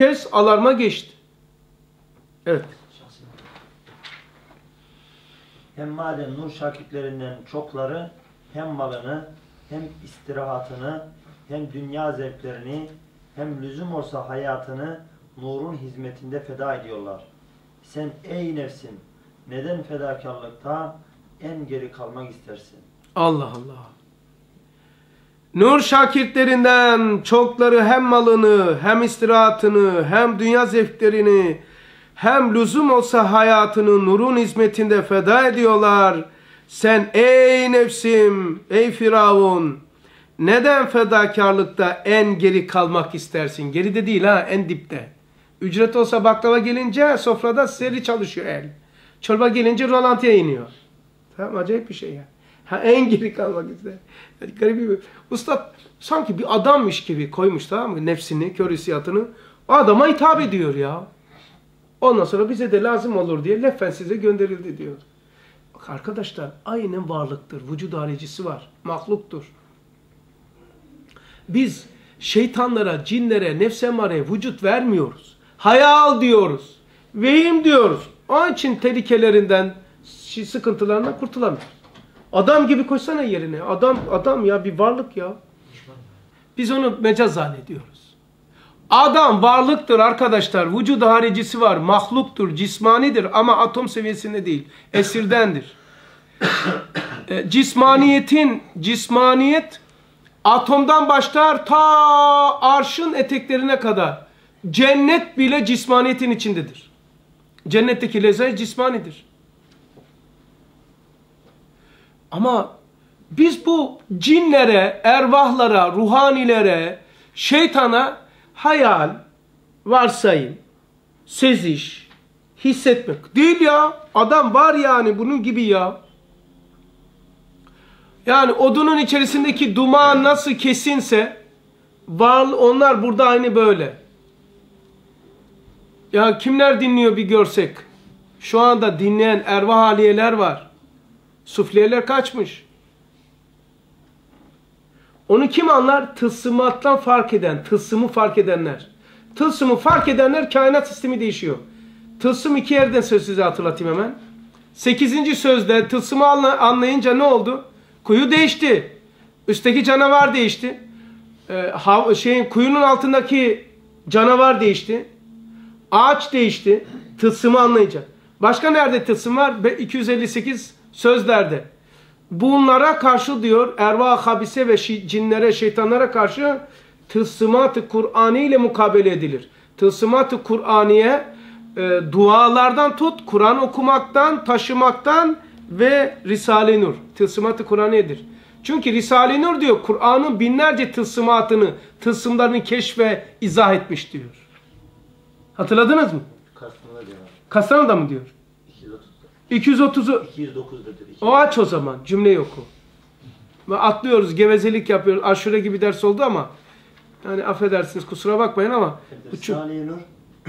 kez alarma geçti. Evet. Hem madem nur şakitlerinden çokları hem malını hem istirahatını hem dünya zevklerini hem lüzum olsa hayatını nurun hizmetinde feda ediyorlar. Sen ey nefsim neden fedakarlıkta en geri kalmak istersin? Allah Allah. Nur şakirtlerinden çokları hem malını, hem istirahatını, hem dünya zevklerini, hem lüzum olsa hayatını nurun hizmetinde feda ediyorlar. Sen ey nefsim, ey Firavun, neden fedakarlıkta en geri kalmak istersin? Geride değil ha, en dipte. Ücret olsa baklava gelince sofrada seri çalışıyor el. Çorba gelince rolantıya iniyor. Tamam acayip bir şey ya. Ha, en geri kalmak ister. Yani garip bir... Ustad sanki bir adammış gibi koymuş tamam mı? Nefsini, kör hissiyatını. Adama hitap ediyor ya. Ondan sonra bize de lazım olur diye leffen size gönderildi diyor. Bak arkadaşlar aynen varlıktır. Vücud haricisi var. Mahluktur. Biz şeytanlara, cinlere, nefsemare vücut vermiyoruz. Hayal diyoruz. Vehim diyoruz. Onun için tehlikelerinden, sıkıntılarından kurtulamıyoruz. Adam gibi koysana yerine. Adam adam ya bir varlık ya. Biz onu mecaz zannediyoruz. Adam varlıktır arkadaşlar. Vücud haricisi var. Mahluktur, cismanidir ama atom seviyesinde değil. Esirdendir. e, cismaniyetin, cismaniyet atomdan başlar ta arşın eteklerine kadar. Cennet bile cismaniyetin içindedir. Cennetteki lezzet cismanidir. Ama biz bu cinlere, ervahlara, ruhanilere, şeytana hayal, varsayım, seziş, hissetmek. Değil ya. Adam var yani bunun gibi ya. Yani odunun içerisindeki duman nasıl kesinse var, onlar burada aynı böyle. Ya kimler dinliyor bir görsek. Şu anda dinleyen ervah haliyeler var. Sufliyeler kaçmış. Onu kim anlar? Tılsımattan fark eden, tılsımı fark edenler. Tılsımı fark edenler kainat sistemi değişiyor. Tılsım iki yerden söz size hatırlatayım hemen. Sekizinci sözde tılsımı anlayınca ne oldu? Kuyu değişti. Üstteki canavar değişti. Ee, şeyin kuyunun altındaki canavar değişti. Ağaç değişti. Tılsımı anlayınca. Başka nerede tılsım var? 258 sözlerde. Bunlara karşı diyor erva habise ve cinlere, şeytanlara karşı tılsımat-ı Kur'ani ile mukabele edilir. Tılsımat-ı Kur'aniye e, dualardan tut, Kur'an okumaktan, taşımaktan ve Risale-i Nur. Tılsımat-ı Kur'aniyedir. Çünkü Risale-i Nur diyor Kur'an'ın binlerce tılsımatını, tılsımlarını keşfe izah etmiş diyor. Hatırladınız mı? Kastanada mı diyor? 230'u 209'dadır. o aç o zaman cümle oku. Ve atlıyoruz gevezelik yapıyoruz. Aşure gibi ders oldu ama yani affedersiniz kusura bakmayın ama Risale-i Nur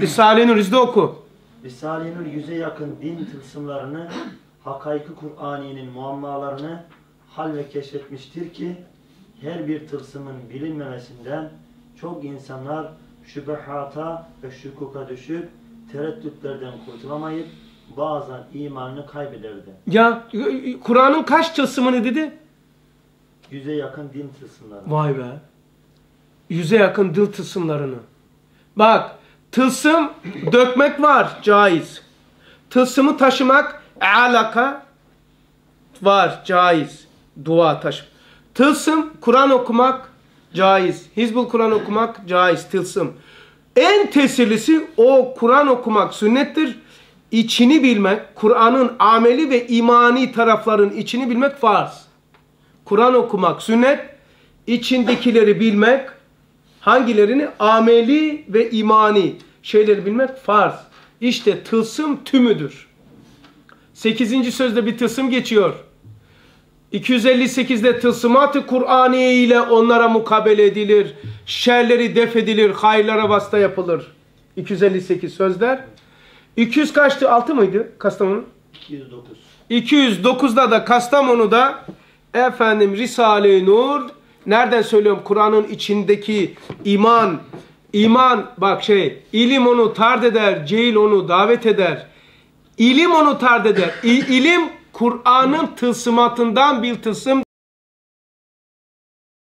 Risale-i Nur izde oku. Risale-i Nur yüze yakın din tılsımlarını, hakaiki Kur'ani'nin muammalarını hal ve keşfetmiştir ki her bir tılsımın bilinmemesinden çok insanlar şübehata ve şükuka düşüp tereddütlerden kurtulamayıp bazen imanını kaybederdi. Ya Kur'an'ın kaç tılsımını dedi? Yüze yakın din tılsımları. Vay be. Yüze yakın dil tılsımlarını. Bak tılsım dökmek var caiz. Tılsımı taşımak alaka var caiz. Dua taşı. Tılsım Kur'an okumak caiz. Hizbul Kur'an okumak caiz tılsım. En tesirlisi o Kur'an okumak sünnettir. İçini bilmek, Kur'an'ın ameli ve imani tarafların içini bilmek farz. Kur'an okumak sünnet, içindekileri bilmek, hangilerini? Ameli ve imani şeyleri bilmek farz. İşte tılsım tümüdür. 8. sözde bir tılsım geçiyor. 258'de tılsımat-ı Kur'aniye ile onlara mukabele edilir. Şerleri def edilir, hayırlara vasta yapılır. 258 sözler. 200 kaçtı? 6 mıydı Kastamonu? 209. 209'da da Kastamonu'da efendim Risale-i Nur nereden söylüyorum Kur'an'ın içindeki iman İman bak şey ilim onu tard eder, cehil onu davet eder. İlim onu tard eder. İ- ilim Kur'an'ın tılsımatından bir tılsım